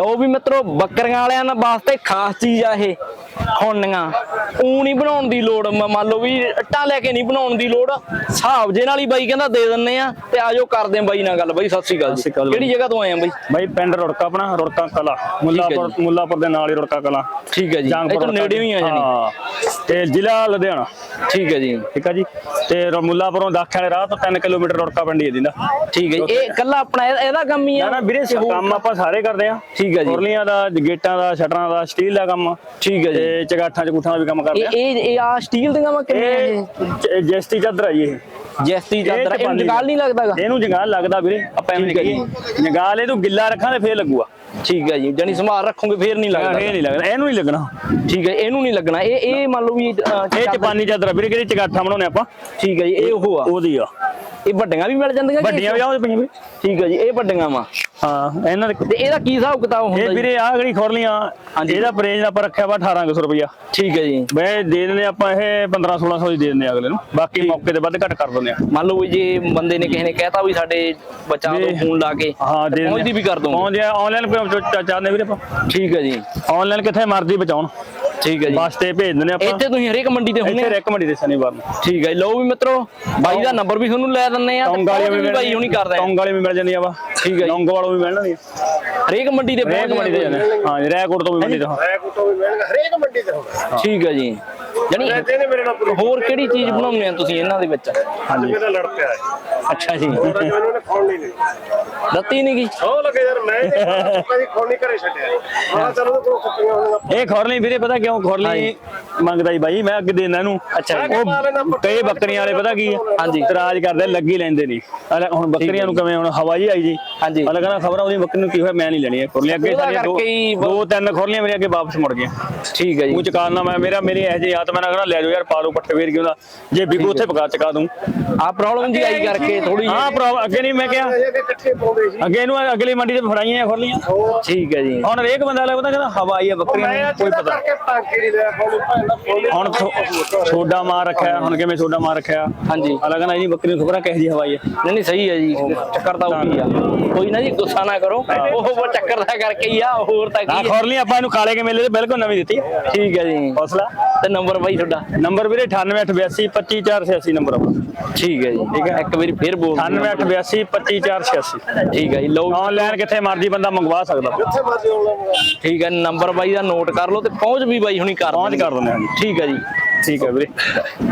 ਉਹ ਵੀ ਮਿੱਤਰੋ ਬੱਕਰੀਆਂ ਵਾਲਿਆਂ ਵਾਸਤੇ ਖਾਸ ਚੀਜ਼ ਆ ਇਹ ਖੋਣੀਆਂ ਊ ਨਹੀਂ ਬਣਾਉਣ ਦੀ ਲੋੜ। ਮ- ਮੰਨ ਲਓ ਵੀ ਇੱਟਾਂ ਲੈ ਕੇ ਨਹੀਂ ਬਣਾਉਣ ਦੀ ਲੋੜ। ਹਿਸਾਬ ਜੇ ਨਾਲ ਹੀ ਬਾਈ ਕਹਿੰਦਾ ਦੇ ਦਿੰਨੇ ਆ ਤੇ ਆਜੋ ਕਰਦੇ ਆ ਬਾਈ ਨਾਲ ਗੱਲ। ਬਾਈ ਸਤਿ ਸ਼੍ਰੀ ਅਕਾਲ ਜੀ। ਕਿਹੜੀ ਜਗ੍ਹਾ ਤੋਂ ਆਏ ਆ ਬਾਈ? ਬਾਈ ਪਿੰਡ ਰੁੜਕਾ ਆਪਣਾ ਰੁੜਕਾ ਕਲਾ। ਮੁੱਲਾਪੁਰ ਮੁੱਲਾਪੁਰ ਦੇ ਨਾਲ ਹੀ ਰੁੜਕਾ ਕਲਾ। ਠੀਕ ਹੈ ਜੀ। ਇਹ ਤੋਂ ਨੇੜੇ ਹੀ ਆ ਹਾਂ। ਤੇ ਜ਼ਿਲ੍ਹਾ ਲੁਧਿਆਣਾ। ਠੀਕ ਹੈ ਜੀ। ਠੀਕ ਆ ਜੀ। ਤੇ ਮੁੱਲਾਪੁਰੋਂ ਦਾਖੇ ਵਾਲੇ ਰਾਹ ਤੋਂ 3 ਕਿਲੋਮੀਟਰ ਰੁੜਕਾ ਪਿੰਡ ਹੀ ਹੈ ਦਿੰਦਾ ਠੀਕ ਹੈ ਜੀ। ਇਹ ਕੱਲਾ ਆਪਣਾ ਇਹ- ਇਹਦਾ ਕੰਮ ਹੀ ਆ? ਨਾ ਵੀਰੇ ਕੰਮ ਆਪਾਂ ਸਾਰੇ ਕਰਦੇ ਆ। ਠੀਕ ਹੈ ਜੀ। ਕੁਰਲੀਆਂ ਦਾ ਗੇਟਾਂ ਦਾ ਸ਼ਟਰਾਂ ਦਾ ਸਟੀਲ ਦਾ ਕੰਮ। ਠੀਕ ਹੈ ਜੀ। ਤੇ ਚਗਾਠਾਂ ਚਗੂਠਾਂ ਦਾ ਵੀ ਕੰਮ ਕਰਦੇ ਆ। ਇਹ ਇਹ ਆ ਸਟੀਲ ਦੀਆਂ ਵਾ ਕਿੰਨੇ ਇਹ ਜੈਸਤੀ ਚਾਦਰ ਆ ਜੀ ਇਹ। ਜੈਸਤੀ ਚਾਦਰ ਇਹ ਚਪਾਲੀ ਜਗਾਲ ਨਹੀਂ ਲੱਗਦਾਗਾ? ਇਹਨੂੰ ਜੰਗਾਲ ਲੱਗਦਾ ਵੀਰੇ। ਆਪਾਂ ਐਵੇਂ ਠੀਕ ਹੈ ਕਹੀਏ ਜੰਗਾਲ ਇਹਨੂੰ ਗਿੱਲਾ ਰੱਖਾਂ ਤੇ ਫੇਰ ਲੱਗੂਗਾ। ਠੀਕ ਹੈ ਜੀ। ਜਾਨੀ ਸੰਭਾਲ ਰੱਖੋਗੇ ਫੇਰ ਨਹੀਂ ਲੱਗਦਾ। ਇਹ ਨਹੀਂ ਲੱਗਦਾ। ਇਹਨੂੰ ਨਹੀਂ ਲੱਗਣਾ। ਠੀਕ ਹੈ ਇਹਨੂੰ ਨਹੀਂ ਲੱਗਣਾ। ਇਹ ਇਹ ਮੰਨ ਲਓ ਵੀ ਅਹ, ਇਹ ਚਪਾਨੀ ਚਾਦਰ ਆ ਵੀਰੇ ਕਿਹੜੀ ਚਗਾਠਾਂ ਬਣਾਉਣੇ ਆਪਾਂ? ਠੀਕ ਹੈ ਜੀ ਇਹ ਉਹ ਆ। ਉਹਦੀ ਆ। ਇਹ ਵੱਡੀਆਂ ਵੀ ਮਿਲ ਜਾਂਦੀਆਂ ਕਿ ਵੱਡੀਆਂ ਵੀ ਆਉਂਦੇ ਪਈਆਂ ਵੀਰੇ ਠੀਕ ਹੈ ਜੀ ਇਹ ਵੱਡੀਆਂ ਵਾ। ਹਾਂ ਇਹਨਾਂ ਦੇ ਤੇ ਇਹਦਾ ਕੀ ਹਿਸਾਬ ਕਿਤਾਬ ਹੁੰਦਾ ਇਹ ਜੀ? ਵੀਰੇ ਆ ਜਿਹੜੀ ਖੋਰਲੀਆਂ ਹਾਂਜੀ। ਇਹਦਾ ਪ੍ਰੇਜ ਆਪਾਂ ਰੱਖਿਆ ਵਾ 1800 ਰੁਪਇਆ ਠੀਕ ਹੈ ਜੀ। ਬਈ ਦੇ ਦਿੰਦੇ ਆਪਾਂ ਇਹ 15 1600 ਦੀ ਦੇ ਦਿੰਦੇ ਆ ਅਗਲੇ ਨੂੰ। ਬਾਕੀ ਮੌਕੇ ਤੇ ਵੱਧ ਘੱਟ ਕਰ ਦਿੰਦੇ ਆ। ਮੰਨ ਲਓ ਵੀ ਜੇ ਬੰਦੇ ਨੇ ਕਿਸੇ ਨੇ ਕਹਿਤਾ ਵੀ ਸਾਡੇ ਬਚਾ ਦੋ ਵੀ- ਫੋਨ ਲਾ ਕੇ ਹਾਂ ਦੇ ਦਿੰਦੇ ਪਹੁੰਚਦੀ ਵੀ ਕਰ ਦੋਗੇ। ਪਹੁੰਚ ਜਾ ਆਨਲਾਈਨ ਚਾਹੁੰਦੇ ਵੀਰੇ ਆਪਾਂ? ਠੀਕ ਹੈ ਜੀ। ਆਨਲਾਈਨ ਕਿੱਥੇ ਮਰਜ਼ੀ ਬਚਾਉਣ ਠੀਕ ਹੈ ਜੀ। ਬਸ ਤੇ ਭੇਜ ਦਿੰਦੇ ਆਪਾਂ। ਇੱਥੇ ਤੁਸੀਂ ਹਰੇਕ ਮੰਡੀ ਤੇ ਹੁੰਨੇ ਇੱਥੇ ਰੈਕ ਮੰਡੀ ਦੇ ਸ਼ਨੀਵਾਰ ਨੂੰ। ਠੀਕ ਹੈ ਜੀ, ਲਓ ਵੀ ਮਿੱਤਰੋ ਬਾਈ ਦਾ ਨੰਬਰ ਵੀ ਤੁਹਾਨੂੰ ਲੈ ਦਿੰਨੇ ਆ ਤੇ ਟੌਂਗ ਵਾਲੀ ਵੀ ਬਾਈ ਹੁਣੀ ਕਰਦਾ ਟੌਂਗ ਵਾਲੀ ਵੀ ਮਿਲ ਜਾਂਦੀਆਂ ਵਾ। ਠੀਕ ਹੈ ਜੀ। ਲੌਂਗ ਵਾਲੋਂ ਵੀ ਮਿਲਣਗੀਆਂ। ਹਰੇਕ ਮੰਡੀ ਤੇ ਪਹੁੰਚ ਮੰਡੀ ਤੇ ਜਾਂਦੇ। ਹਾਂ ਜੀ, ਰੈਕੋਟ ਤੋਂ ਵੀ ਮੰਡੀ ਤੋਂ। ਹਰੇਕ ਮੰਡੀ ਤੇ ਹੋਣਾ ਠੀਕ ਹੈ ਜੀ। ਜਾਨੀ ਇਹਨੇ ਮੇਰੇ ਨਾਲ ਪੂਰੀ ਹੋਰ ਕਿਹੜੀ ਚੀਜ਼ ਬਣਾਉਂਦੇ ਆ ਤੁਸੀਂ ਇਹਨਾਂ ਦੇ ਵਿੱਚ? ਹਾਂਜੀ। ਮੇਰਾ ਲੜ ਪਿਆ ਹੈ। ਅੱਛਾ ਜੀ। ਉਹਨਾਂ ਨੇ ਖੋਣ ਨਹੀਂ। ਦਿੱਤੀ ਨਹੀਂ ਗਈ? ਸੌ ਲੱਗੇ ਯਾਰ ਮੈਂ ਕਦੀ ਖੋਣ ਨਹੀਂ ਘਰੇ ਛੱਡਿਆ। ਹਾਂ ਚਲੋ ਤੇ ਕੋਈ ਖੱਪੀਆਂ ਹੋਣਗੀਆਂ। ਇਹ ਖੋਰਲੀ ਵੀਰੇ ਪਤਾ ਕਿਉਂ ਖੋਰਲੀ ਮੰਗਦਾ ਜੀ ਬਾਈ ਮੈਂ ਅੱਗੇ ਦੇਣਾ ਇਹਨੂੰ। ਅੱਛਾ ਜੀ। ਉਹ ਕਈ ਬੱਕਰੀਆਂ ਵਾਲੇ ਪਤਾ ਕੀ ਆ ਹਾਂਜੀ। ਇਤਰਾਜ਼ ਕਰਦੇ ਲੱਗੀ ਲੈਂਦੇ ਨਹੀਂ। ਅਰੇ ਹੁਣ ਬੱਕਰੀਆਂ ਨੂੰ ਕਿਵੇਂ ਹੁਣ ਹਵਾ ਜੀ ਆਈ ਜੀ। ਹਾਂਜੀ। ਅਲੱਗ ਨਾ ਖਬਰ ਉਹਦੀ ਬੱਕਰੀ ਨੂੰ ਕੀ ਹੋਇਆ ਮੈਂ ਨਹੀਂ ਲੈਣੀ ਇਹ ਖੋਰਲੀ ਅੱਗੇ ਉਹਦਾ ਸਾਰੀਆਂ ਦੋ ਕਰਕੇ ਹੀ ਦੋ ਤਿੰਨ ਖੋਰਲੀਆਂ ਮੇਰੇ ਅੱਗੇ ਵਾਪਸ ਮੁੜ ਗਈਆਂ। ਠੀਕ ਹੈ ਜੀ। ਮੂੰਹ ਚਕਾਣਾ ਮੈਂ ਮੇਰਾ ਮੇਰੀ ਇਹ ਜਿਹੀ ਆਤ ਮੈਂ ਨਾ ਲੈ ਜਾਓ ਯਾਰ ਪਾ ਲਓ ਪੱਠੇ ਵੇਰ ਕਿਉਂ ਦਾ ਜੇ ਬਿਗੂ ਉੱਥੇ ਪਕਾ ਚਕਾ ਦੂੰ। ਆ ਪ੍ਰੋਬਲਮ ਜੀ ਆਈ ਕਰਕੇ ਥੋੜੀ ਹਾਂ ਭਰਾ ਅੱਗੇ ਨਹੀਂ ਮੈਂ ਕਿਹਾ ਇਹ ਕਿ ਇਕੱਠੇ ਪਾਉਂਦੇ ਸੀ। ਅੱਗੇ ਇਹਨੂੰ ਅਗਲੀ ਮੰਡੀ ਤੇ ਫੜਾਈਆਂ ਖੋਰਲੀਆਂ। ਠੀਕ ਹੈ ਜੀ। ਹੁਣ ਹਰੇਕ ਬੰਦਾ ਲੱਗਦਾ ਕਹਿੰਦਾ ਹਵਾ ਆਈ ਆ ਬੱਕਰੀ ਮੈਂ ਨੂੰ ਕੋਈ ਪਤਾ। ਕਰਕੇ ਟਾਂਕੇ ਨਹੀਂ ਲਿਆ ਹੁਣ ਸੋਡਾ ਮਾਰ ਰੱਖਿਆ ਹੁਣ ਕਿਵੇਂ ਸੋਡਾ ਮਾਰ ਰੱਖਿਆ? ਹਾਂਜੀ। ਅਲੱਗ ਨਾ ਇਹਦੀ ਬੱਕਰੀ ਨੂੰ ਖਬਰਾਂ ਕਿਹੋ ਜਿਹੀ ਹਵਾਈ ਹੈ ਨਹੀਂ ਨਹੀਂ ਸਹੀ ਹੈ ਜੀ। ਚੱਕਰ ਤਾਂ ਉਹੀ ਆ। ਕੋਈ ਨਾ ਜੀ ਗੁੱਸਾ ਨਾ ਕਰੋ। ਉਹ ਉਹ ਚੱਕਰ ਦਾ ਕਰਕੇ ਹੀ ਆ ਹੋਰ ਤਾਂ ਆ ਕੀ ਹੈ ਖੋਰਲੀ ਆਪਾਂ ਇਹਨੂੰ ਕਾਲੇ ਕੇ ਮੇਲੇ ਤੇ ਬਿਲਕੁਲ ਨਵੀਂ ਦਿੱਤੀ ਠੀਕ ਹੈ ਜੀ। ਹੌਸਲਾ। ਤੇ ਨੰਬਰ ਬਾਈ ਤੁਹਾਡਾ? ਨੰਬਰ ਵੀਰੇ 9882525486 ਨੰਬਰ ਆਪਣਾ ਠੀਕ ਹੈ ਜੀ ਠੀਕ ਹੈ। ਇੱਕ ਵਾਰੀ ਫੇਰ ਬੋਲ ਦਿਓ। 9882525486 ਠੀਕ ਹੈ ਜੀ ਲਓ ਆਨਲਾਈਨ ਕਿੱਥੇ ਮਰਜ਼ੀ ਬੰਦਾ ਮੰਗਵਾ ਸਕਦਾ। ਜਿੱਥੇ ਮਰਜ਼ੀ ਆਉਣਾ ਠੀਕ ਹੈ ਨੰਬਰ ਬਾਈ ਦਾ ਨੋਟ ਕਰ ਲਓ ਤੇ ਪਹੁੰਚ ਵੀ ਬਾਈ ਹੁਣੀ ਕਰ ਪਹੁੰਚ। ਕਰ ਦਿੰਦੇ ਹਾਂ ਜੀ। ਠੀਕ ਹੈ ਜੀ। ਠੀਕ ਹੈ ਵੀਰੇ।